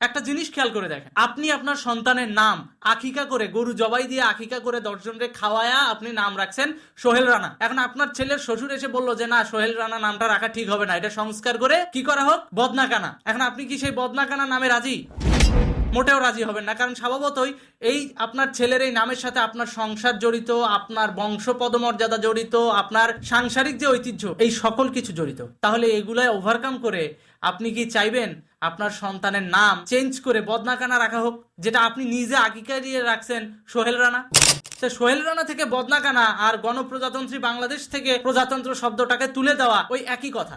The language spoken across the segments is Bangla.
একটা জিনিস খেয়াল করে দেখেন। আপনি আপনার সন্তানের নাম আকিকা করে, গরু জবাই দিয়ে আকিকা করে দশজনকে খাওয়ায়া আপনি নাম রাখছেন সোহেল রানা। এখন আপনার ছেলের শ্বশুর এসে বলল যে, না, সোহেল রানা নামটা রাখা ঠিক হবে না। এটা সংস্কার করে কি করা হোক? বদনাকানা। এখন আপনি কি সেই বদনাকানা নামে রাজি? মোটেও রাজি হবেন না। কারণ স্বভাবতই এই আপনার ছেলের এই নামের সাথে আপনার সংসার জড়িত, আপনার বংশ পদমর্যাদা জড়িত, আপনার সাংসারিক যে ঐতিহ্য, এই সকল কিছু জড়িত। তাহলে এগুলাই ওভারকাম করে আপনি কি চাইবেন আপনার সন্তানের নাম চেঞ্জ করে বদনাকানা রাখা হোক, যেটা আপনি নিজে আকিকা দিয়ে রাখছেন সোহেল রানা? তো সোহেল রানা থেকে বদনাকানা আর গণপ্রজাতন্ত্রী বাংলাদেশ থেকে প্রজাতন্ত্র শব্দটাকে তুলে দেওয়া ওই একই কথা।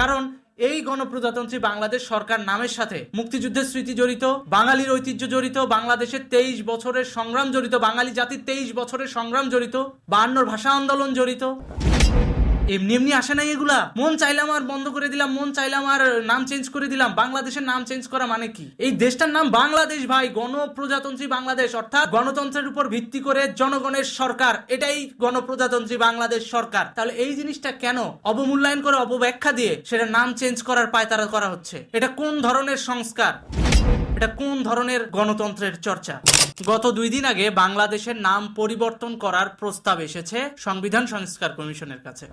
কারণ এই গণপ্রজাতন্ত্রী বাংলাদেশ সরকার নামের সাথে মুক্তিযুদ্ধের স্মৃতি জড়িত, বাঙালির ঐতিহ্য জড়িত, বাংলাদেশের তেইশ বছরের সংগ্রাম জড়িত, বাঙালি জাতির তেইশ বছরের সংগ্রাম জড়িত, বায়ান্নর ভাষা আন্দোলন জড়িত। এমনি এমনি আসে নাই এগুলা। মন চাইলাম আর বন্ধ করে দিলাম, মন চাইলাম আর নাম চেঞ্জ করে দিলাম। বাংলাদেশের নাম চেঞ্জ করা মানে কি? এই দেশটার নাম বাংলাদেশ ভাই, গণপ্রজাতন্ত্রী বাংলাদেশ, অর্থাৎ গণতন্ত্রের উপর ভিত্তি করে জনগণের সরকার। এটাই গণপ্রজাতন্ত্রী বাংলাদেশ সরকার। তাহলে এই জিনিসটা কেন অবমূল্যায়ন করে অবব্যাখ্যা দিয়ে সেটা নাম চেঞ্জ করার পায়তারা করা হচ্ছে? এটা কোন ধরনের সংস্কার? এটা কোন ধরনের গণতন্ত্রের চর্চা? গত দুই দিন আগে বাংলাদেশের নাম পরিবর্তন করার প্রস্তাব এসেছে সংবিধান সংস্কার কমিশনের কাছে।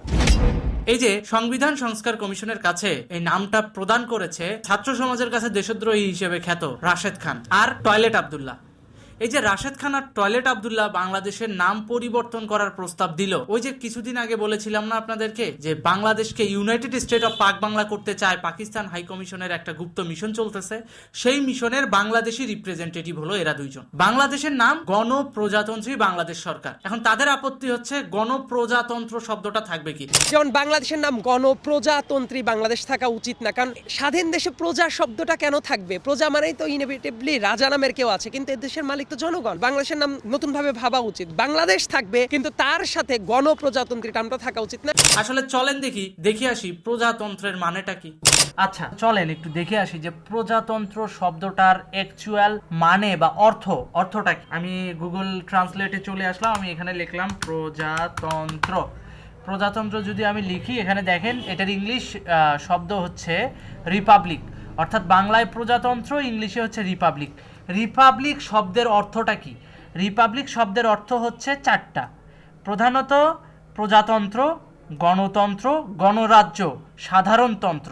এই যে সংবিধান সংস্কার কমিশনের কাছে এই নামটা প্রদান করেছে ছাত্র সমাজের কাছে দেশদ্রোহী হিসেবে খ্যাত রাশেদ খান আর টয়লেট আব্দুল্লাহ। এই যে রাশেদ খান আর টয়লেট আব্দুল্লাহ বাংলাদেশের নাম পরিবর্তন করার প্রস্তাব দিল। ওই যে কিছুদিন আগে বলেছিলাম না আপনাদেরকে যে বাংলাদেশকে ইউনাইটেড স্টেট অফ পাক বাংলা করতে চায় পাকিস্তান হাই কমিশনের একটা গুপ্ত মিশন চলতেছে। সেই মিশনের বাংলাদেশি রিপ্রেজেন্টেটিভ হলো এরা দুইজন। বাংলাদেশের নাম গণপ্রজাতন্ত্রী বাংলাদেশ সরকার। এখন তাদের আপত্তি হচ্ছে গণপ্রজাতন্ত্র শব্দটা থাকবে কি? যেমন বাংলাদেশের নাম গণপ্রজাতন্ত্রী বাংলাদেশ থাকা উচিত না, কারণ স্বাধীন দেশে প্রজা শব্দটা কেন থাকবে? প্রজা মানেই তো ইনএভিটেবলি রাজা নামের কেউ আছে, কিন্তু এ দেশের মালিক তো জনগণ বাংলাদেশের নাম নতুন ভাবে ভাবা উচিত। বাংলাদেশ থাকবে কিন্তু তার সাথে গণপ্রজাতন্ত্রী নামটা থাকা উচিত না। আসলে চলেন দেখি দেখে আসি প্রজাতন্ত্রের মানেটা কি। আচ্ছা চলেন একটু দেখে আসি যে প্রজাতন্ত্র শব্দটার অ্যাকচুয়াল মানে বা অর্থ অর্থটা কি? আমি গুগল ট্রান্সলেটে চলে আসলাম আমি এখানে লিখলাম প্রজাতন্ত্র। প্রজাতন্ত্র যদি আমি লিখি এখানে দেখেন এটার ইংলিশ আহ, শব্দ হচ্ছে রিপাবলিক অর্থাৎ বাংলায় প্রজাতন্ত্র ইংলিশে হচ্ছে রিপাবলিক রিপাবলিক শব্দের অর্থটা কি? রিপাবলিক শব্দের অর্থ হচ্ছে চারটা। প্রধানত প্রজাতন্ত্র গণতন্ত্র গণরাজ্য সাধারণতন্ত্র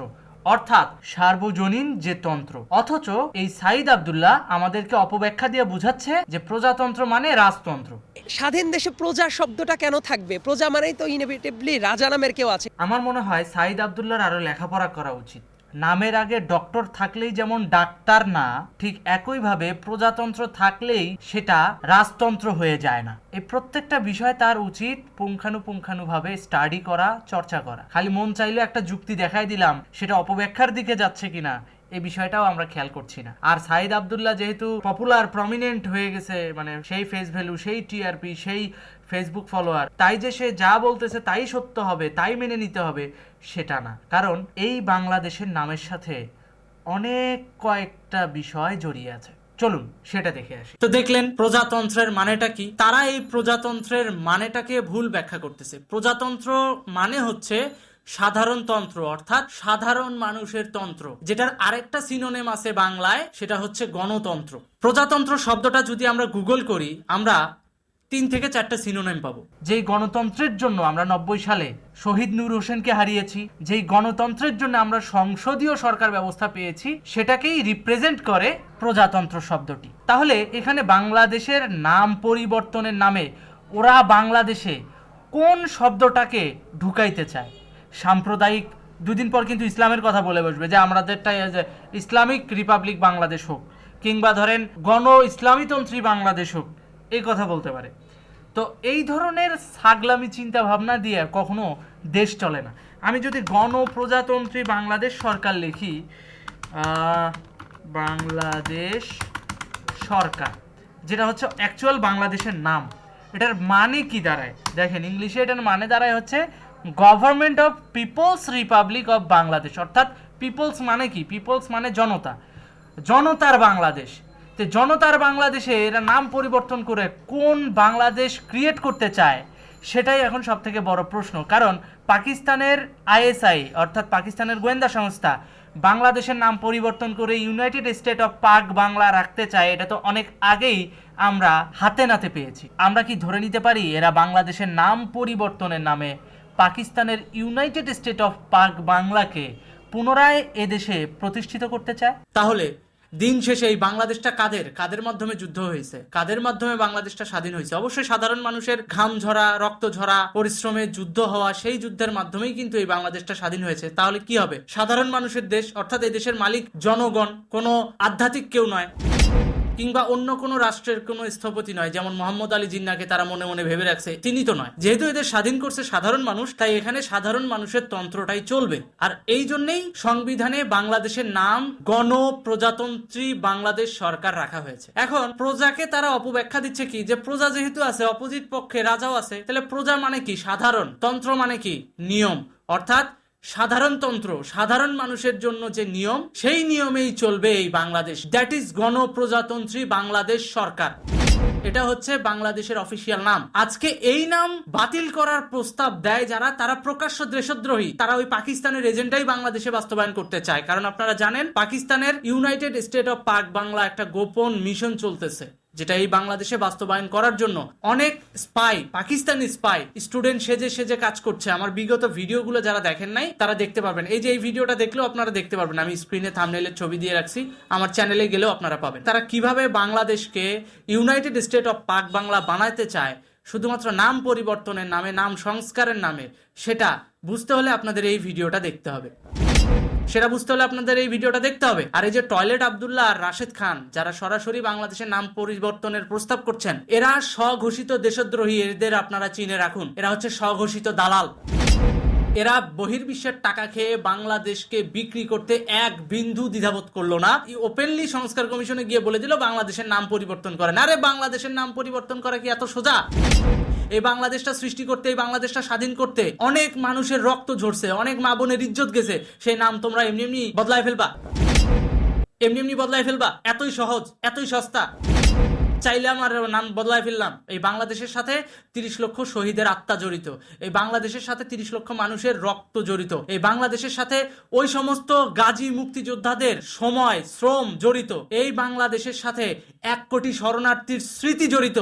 অর্থাৎ সার্বজনীন যে তন্ত্র। অথচ এই সাইদ আব্দুল্লাহ আমাদেরকে অপব্যাখ্যা দিয়ে বুঝাচ্ছে যে প্রজাতন্ত্র মানে রাজতন্ত্র। স্বাধীন দেশে প্রজা শব্দটা কেন থাকবে? প্রজা মানেই তো ইনএভিটেবলি রাজা নামের কেউ আছে। আমার মনে হয় সাইদ আব্দুল্লাহর আরও লেখাপড়া করা উচিত। নামের আগে ডক্টর থাকলেই যেমন ডাক্তার না, ঠিক একইভাবে প্রজাতন্ত্র থাকলেই সেটা রাজতন্ত্র হয়ে যায় না। এই প্রত্যেকটা বিষয় তার উচিত পুঙ্খানুপুঙ্খানুভাবে স্টাডি করা, চর্চা করা। খালি মন চাইলে একটা যুক্তি দেখাই দিলাম, সেটা অপব্যাখ্যার দিকে যাচ্ছে কিনা, এই বিষয়টাও আমরা খেয়াল করছি না। আর সাইদ আবদুল্লাহ যেহেতু পপুলার প্রমিনেন্ট হয়ে গেছে মানে সেই ফেস ভ্যালু সেই টিআরপি সেই ফেসবুক ফলোয়ার তাই যে সে যা বলতেছে তাই সত্য হবে, তাই মেনে নিতে হবে, সেটা না। কারণ এই বাংলাদেশের নামের সাথে অনেক কয়েকটা বিষয় জড়িয়ে আছে। চলুন, সেটা দেখে আসি। তো দেখলেন, প্রজাতন্ত্রের মানেটা কি? তারা এই প্রজাতন্ত্রের মানেটাকে ভুল ব্যাখ্যা করতেছে। প্রজাতন্ত্র মানে হচ্ছে সাধারণতন্ত্র অর্থাৎ সাধারণ মানুষের তন্ত্র, যেটার আরেকটা সিনোনেম আছে বাংলায়, সেটা হচ্ছে গণতন্ত্র। প্রজাতন্ত্র শব্দটা যদি আমরা গুগল করি, আমরা তিন থেকে চারটা সিনোনেম পাবো। যেই গণতন্ত্রের জন্য আমরা নব্বই সালে শহীদ নূর হোসেনকে হারিয়েছি, যেই গণতন্ত্রের জন্য আমরা সংসদীয় সরকার ব্যবস্থা পেয়েছি, সেটাকেই রিপ্রেজেন্ট করে প্রজাতন্ত্র শব্দটি। তাহলে এখানে বাংলাদেশের নাম পরিবর্তনের নামে ওরা বাংলাদেশে কোন শব্দটাকে ঢুকাইতে চায়? সাম্প্রদায়িক, দুদিন পর কিন্তু ইসলামের কথা বলে বসবে, যে আমাদেরটাই ইসলামিক রিপাবলিক বাংলাদেশ হোক, কিংবা ধরেন গণ ইসলামীতন্ত্রী বাংলাদেশ হোক এই কথা বলতে পারে। তো এই ধরনের সাগলামি চিন্তা ভাবনা দিয়ে কখনো দেশ চলে না। আমি যদি গণপ্রজাতন্ত্রী বাংলাদেশ সরকার লিখি বাংলাদেশ সরকার, যেটা হচ্ছে অ্যাকচুয়াল বাংলাদেশের নাম, এটার মানে কি দাঁড়ায়? দেখেন, ইংলিশে এটার মানে দাঁড়ায় হচ্ছে government of people's republic of Bangladesh, অর্থাৎ পিপলস মানে কি? পিপলস মানে জনতা। জনতার বাংলাদেশ। তো জনতার বাংলাদেশে এরা নাম পরিবর্তন করে কোন বাংলাদেশ ক্রিয়েট করতে চায়, সেটাই এখন সব থেকে বড় প্রশ্ন। কারণ পাকিস্তানের আইএসআই, অর্থাৎ পাকিস্তানের গোয়েন্দা সংস্থা, বাংলাদেশের নাম পরিবর্তন করে ইউনাইটেড স্টেট অফ পাক বাংলা রাখতে চায়, এটা তো অনেক আগেই আমরা হাতে নাতে পেয়েছি। আমরা কি ধরে নিতে পারি এরা বাংলাদেশের নাম পরিবর্তনের নামে পাকিস্তানের ইউনাইটেড স্টেট অফ পাক বাংলাকে পুনরায় এদেশে প্রতিষ্ঠিত করতে চায়? তাহলে দিন শেষে এই বাংলাদেশটা কাদের? কাদের মাধ্যমে যুদ্ধ হয়েছে? কাদের মাধ্যমে বাংলাদেশটা স্বাধীন হয়েছে? অবশ্যই সাধারণ মানুষের ঘাম ঝরা, রক্ত ঝরা, পরিশ্রমে যুদ্ধ হওয়া সেই যুদ্ধের মাধ্যমেই কিন্তু এই বাংলাদেশটা স্বাধীন হয়েছে। তাহলে কি হবে? সাধারণ মানুষের দেশ, অর্থাৎ এই দেশের মালিক, জনগণ, কোনো আধ্যাত্মিক কেউ নয়। কিংবা অন্য কোনো রাষ্ট্রের কোনো স্থপতি নয়, যেমন মোহাম্মদ আলী জিন্নাকে তারা মনে মনে ভেবে রাখছে, তিনি তো নয়। যেহেতু এদের স্বাধীন করছে সাধারণ মানুষ, তাই এখানে সাধারণ মানুষের তন্ত্রটাই চলবে। আর এই জন্যেই সংবিধানে বাংলাদেশের নাম গণপ্রজাতন্ত্রী বাংলাদেশ সরকার রাখা হয়েছে। এখন প্রজাকে তারা অপব্যাখ্যা দিচ্ছে কি? যে প্রজা যেহেতু আছে, অপোজিট পক্ষে রাজাও আছে, তাহলে প্রজা মানে কি? সাধারণ। তন্ত্র মানে কি? নিয়ম। অর্থাৎ সাধারণতন্ত্র সাধারণ মানুষের জন্য যে নিয়ম, সেই নিয়মেই চলবে এই বাংলাদেশ। দ্যাট ইজ গণপ্রজাতন্ত্রী বাংলাদেশ সরকার। এটা হচ্ছে বাংলাদেশের অফিসিয়াল নাম। আজকে এই নাম বাতিল করার প্রস্তাব দেয় যারা, তারা প্রকাশ্য দেশদ্রোহী। তারা ওই পাকিস্তানের এজেন্ডাই বাংলাদেশে বাস্তবায়ন করতে চায়। কারণ আপনারা জানেন, পাকিস্তানের ইউনাইটেড স্টেট অফ পাক বাংলা একটা গোপন মিশন চলতেছে। যেটা এই বাংলাদেশে বাস্তবায়ন করার জন্য অনেক স্পাই, পাকিস্তানি স্পাই, স্টুডেন্ট সেজে সেজে কাজ করছে। আমার বিগত ভিডিওগুলো যারা দেখেন নাই, তারা দেখতে পারবেন। এই যে এই ভিডিওটা দেখলেও আপনারা দেখতে পারবেন। আমি স্ক্রিনে থামনেলের ছবি দিয়ে রাখছি। আমার চ্যানেলে গেলেও আপনারা পাবেন। তারা কীভাবে বাংলাদেশকে ইউনাইটেড স্টেট অফ পাক বাংলা বানাতে চায়, শুধুমাত্র নাম পরিবর্তনের নামে, নাম সংস্কারের নামে, সেটা বুঝতে হলে আপনাদের এই ভিডিওটা দেখতে হবে। সেটা বুঝতে হলে আপনাদের এই ভিডিওটা দেখতে হবে। আর এই যে টয়লেট আবদুল্লাহ আর রাশেদ খান, যারা সরাসরি বাংলাদেশের নাম পরিবর্তনের প্রস্তাব করছেন, এরা স্বঘোষিত দেশদ্রোহী, এদের আপনারা চিনে রাখুন। এরা হচ্ছে স্বঘোষিত দালাল। এরা বহির্বিশ্বের টাকা খেয়ে বাংলাদেশকে বিক্রি করতে এক বিন্দু দ্বিধাবোধ করল না। ওপেনলি সংস্কার কমিশনে গিয়ে বলে দিল, বাংলাদেশের নাম পরিবর্তন করেন আরে বাংলাদেশের নাম পরিবর্তন করা কি এত সোজা? এই বাংলাদেশটা সৃষ্টি করতে, এই বাংলাদেশটা স্বাধীন করতে অনেক মানুষের রক্ত ঝরছে, অনেক মা বোনের ইজ্জত গেছে। সেই নাম তোমরা এমনি এমনি বদলায় ফেলবা। এমনি এমনি বদলায় ফেলবা। এতই সহজ, এতই সস্তা। চাইলে আমার নাম বদলায় ফেললাম। এই বাংলাদেশের সাথে তিরিশ লক্ষ শহীদের আত্মা জড়িত। এই বাংলাদেশের সাথে তিরিশ লক্ষ মানুষের রক্ত জড়িত। এই বাংলাদেশের সাথে ওই সমস্ত গাজী মুক্তিযোদ্ধাদের সময়, শ্রম জড়িত। এই বাংলাদেশের সাথে এক কোটি শরণার্থীর স্মৃতি জড়িত।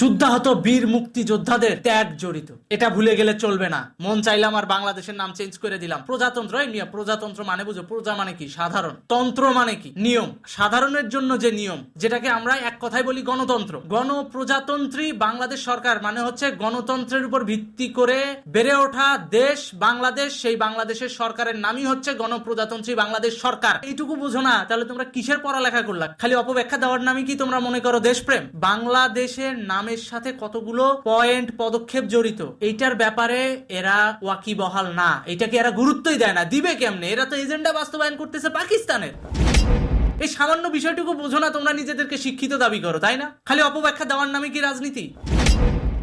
যুদ্ধাহত বীর মুক্তিযোদ্ধাদের ত্যাগ জড়িত। এটা ভুলে গেলে চলবে না। মন চাইলাম আর বাংলাদেশের নাম চেঞ্জ করে দিলাম। প্রজাতন্ত্র, এই নিয়ে প্রজাতন্ত্র মানে বুঝো, প্রজা মানে কি? সাধারণ। তন্ত্র মানে কি? নিয়ম। সাধারণের জন্য যে নিয়ম, যেটাকে আমরা এক কথায় বলি গণতন্ত্র। গণপ্রজাতন্ত্রী বাংলাদেশ সরকার মানে হচ্ছে গণতন্ত্রের উপর ভিত্তি করে বেড়ে ওঠা দেশ বাংলাদেশ, সেই বাংলাদেশের সরকারের নামই হচ্ছে গণপ্রজাতন্ত্রী বাংলাদেশ সরকার। এইটুকু বুঝো না, তাহলে তোমরা কিসের পড়ালেখা করলা? খালি অপব্যাখ্যা দেওয়ার নামে কি তোমরা মনে করো দেশপ্রেম? বাংলাদেশের নামের সাথে কতগুলো পয়েন্ট পদক্ষেপ জড়িত? এইটার ব্যাপারে এরা ওয়াকিবহাল না। এটাকে এরা গুরুত্বই দেয় না। দিবে কেমনে? এরা তো এজেন্ডা বাস্তবায়ন করতেছে পাকিস্তানের। এই সামান্য বিষয়টুকু বোঝো না, তোমরা নিজেদেরকে শিক্ষিত দাবি করো, তাই না? খালি অপব্যাখ্যা দেওয়ার নামে কি রাজনীতি?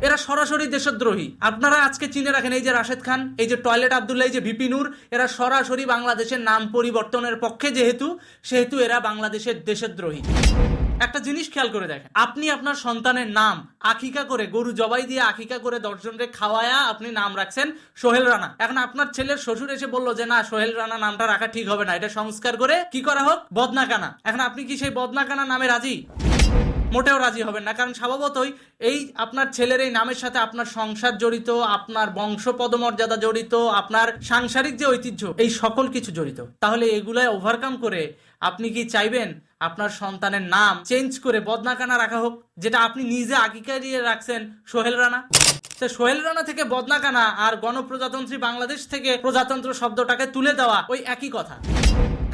এরা সরাসরি দেশদ্রোহী। আপনারা আজকে চিনে রাখেন, এই যে রাশেদ খান, এই যে টয়লেট আবদুল্লাহ, এই যে ভিপি নূর, এরা সরাসরি বাংলাদেশের নাম পরিবর্তনের পক্ষে যেহেতু, সেহেতু এরা বাংলাদেশের দেশদ্রোহী। একটা জিনিস খেয়াল করে দেখেন। আপনি আপনার সন্তানের নাম আকিকা করে, গরু জবাই দিয়ে আকিকা করে দশজনকে খাওয়ায়া আপনি নাম রাখছেন সোহেল রানা। এখন আপনার ছেলের শ্বশুর এসে বলল যে, না, সোহেল রানা নামটা রাখা ঠিক হবে না, এটা সংস্কার করে কি করা হোক? বদনাকানা। এখন আপনি কি সেই বদনাকানা নামে রাজি? মোটেও রাজি হবেন না, কারণ স্বভাবতই এই আপনার ছেলের এই নামের সাথে আপনার সংসার জড়িত, আপনার বংশ পদমর্যাদা জড়িত, আপনার সাংসারিক যে ঐতিহ্য, এই সকল কিছু জড়িত। তাহলে এগুলাই ওভারকাম করে আপনি কি চাইবেন আপনার সন্তানের নাম চেঞ্জ করে বদনাকানা রাখা হোক, যেটা আপনি নিজে আকিকা দিয়ে রাখছেন সোহেল রানা? সোহেল রানা থেকে বদনাকানা আর গণপ্রজাতন্ত্রী বাংলাদেশ থেকে প্রজাতন্ত্র শব্দটাকে তুলে দেওয়া ওই একই কথা।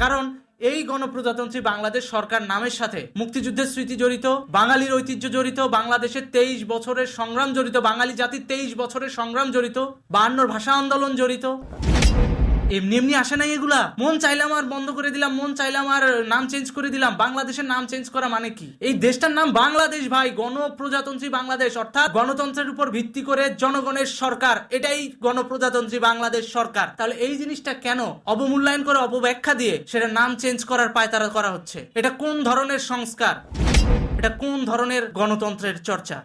কারণ এই গণপ্রজাতন্ত্রী বাংলাদেশ সরকার নামের সাথে মুক্তিযুদ্ধের স্মৃতি জড়িত, বাঙালির ঐতিহ্য জড়িত, বাংলাদেশের তেইশ বছরের সংগ্রাম জড়িত, বাঙালি জাতির তেইশ বছরের সংগ্রাম জড়িত, বায়ান্নর ভাষা আন্দোলন জড়িত। এমনি এমনি আসে নাই এগুলা। মন চাইলাম আর বন্ধ করে দিলাম, মন চাইলাম আর নাম চেঞ্জ করে দিলাম। বাংলাদেশের নাম চেঞ্জ করা মানে কি? এই দেশটার নাম বাংলাদেশ ভাই, গণপ্রজাতন্ত্রী বাংলাদেশ, অর্থাৎ গণতন্ত্রের উপর ভিত্তি করে জনগণের সরকার। এটাই গণপ্রজাতন্ত্রী বাংলাদেশ সরকার। তাহলে এই জিনিসটা কেন অবমূল্যায়ন করে অপব্যাখ্যা দিয়ে সেটা নাম চেঞ্জ করার পায়তারা করা হচ্ছে? এটা কোন ধরনের সংস্কার? এটা কোন ধরনের গণতন্ত্রের চর্চা?